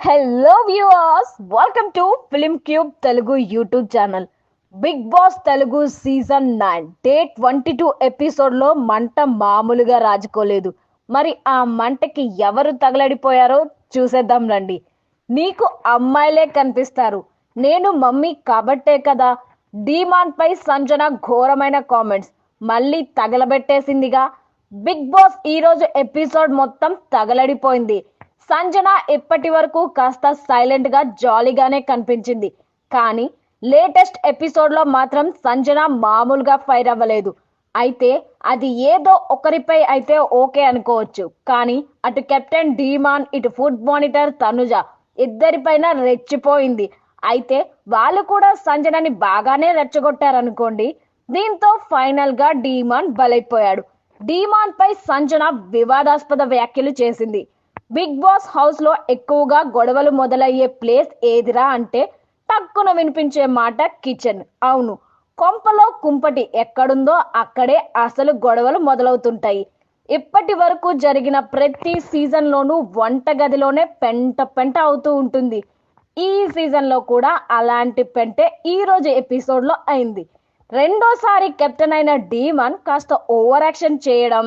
Hello viewers welcome to Film Cube Telugu YouTube channel Bigg Boss Telugu season nine day twenty two ఎపిసోడ్లో మంట మామూలుగా రాజుకోలేదు. మరి ఆ మంటకి ఎవరు తగలడిపోయారో చూసేద్దాం రండి. నీకు అమ్మాయిలే కనిపిస్తారు. నేను మమ్మీ కాబట్టే కదా. డీమాన్ పై సంజన ఘోరమైన కామెంట్స్. మళ్ళీ తగలబెట్టేసిందిగా. బిగ్ బాస్ ఈ రోజు ఎపిసోడ్ మొత్తం తగలడిపోయింది. సంజన ఇప్పటి వరకు కాస్త సైలెంట్గా జాలీగానే కనిపించింది. కానీ లేటెస్ట్ ఎపిసోడ్లో మాత్రం సంజన మామూలుగా ఫైర్ అవ్వలేదు. అయితే అది ఏదో ఒకరిపై అయితే ఓకే అనుకోవచ్చు. కానీ అటు కెప్టెన్ డీమాన్ ఇటు ఫుడ్ మానిటర్ తనుజ ఇద్దరిపైన రెచ్చిపోయింది. అయితే వాళ్ళు కూడా సంజనని బాగానే రెచ్చగొట్టారనుకోండి దీంతో ఫైనల్గా డీమాన్ బలైపోయాడు. డీమాన్ పై సంజన వివాదాస్పద వ్యాఖ్యలు చేసింది. బిగ్ బాస్ హౌస్లో ఎక్కువగా గొడవలు మొదలయ్యే ప్లేస్ ఏదిరా అంటే టక్కున వినిపించే మాట కిచెన్. అవును కొంపలో కుంపటి ఎక్కడుందో అక్కడే అసలు గొడవలు మొదలవుతుంటాయి. ఇప్పటి వరకు జరిగిన ప్రతి సీజన్ లోనూ వంటగదిలోనే పెంట పెంట అవుతూ ఉంటుంది. ఈ సీజన్లో కూడా అలాంటి పెంటే ఈ రోజు ఎపిసోడ్లో అయింది. రెండోసారి కెప్టెన్ అయిన డీమన్ కాస్త ఓవర్ యాక్షన్ చేయడం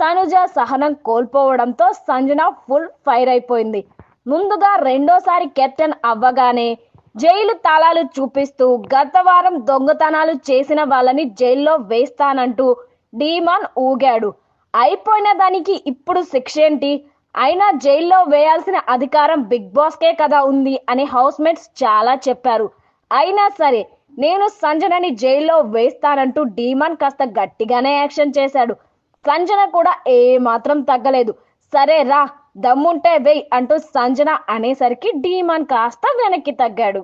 తనుజ సహనం కోల్పోవడంతో సంజన ఫుల్ ఫైర్ అయిపోయింది. ముందుగా రెండోసారి కెప్టెన్ అవ్వగానే జైలు తాళాలు చూపిస్తూ గత వారం దొంగతనాలు చేసిన వాళ్ళని జైల్లో వేస్తానంటూ డీమాన్ ఊగాడు. అయిపోయిన దానికి ఇప్పుడు శిక్ష ఏంటి? అయినా జైల్లో వేయాల్సిన అధికారం బిగ్ బాస్కే కదా ఉంది అని హౌస్ మేట్స్ చాలా చెప్పారు. అయినా సరే నేను సంజనని జైల్లో వేస్తానంటూ డీమాన్ కాస్త గట్టిగానే యాక్షన్ చేశాడు. సంజన కూడా ఏమాత్రం తగ్గలేదు. సరే రా దమ్ముంటే వెయ్ అంటూ సంజన అనేసరికి డీమాన్ కాస్త వెనక్కి తగ్గాడు.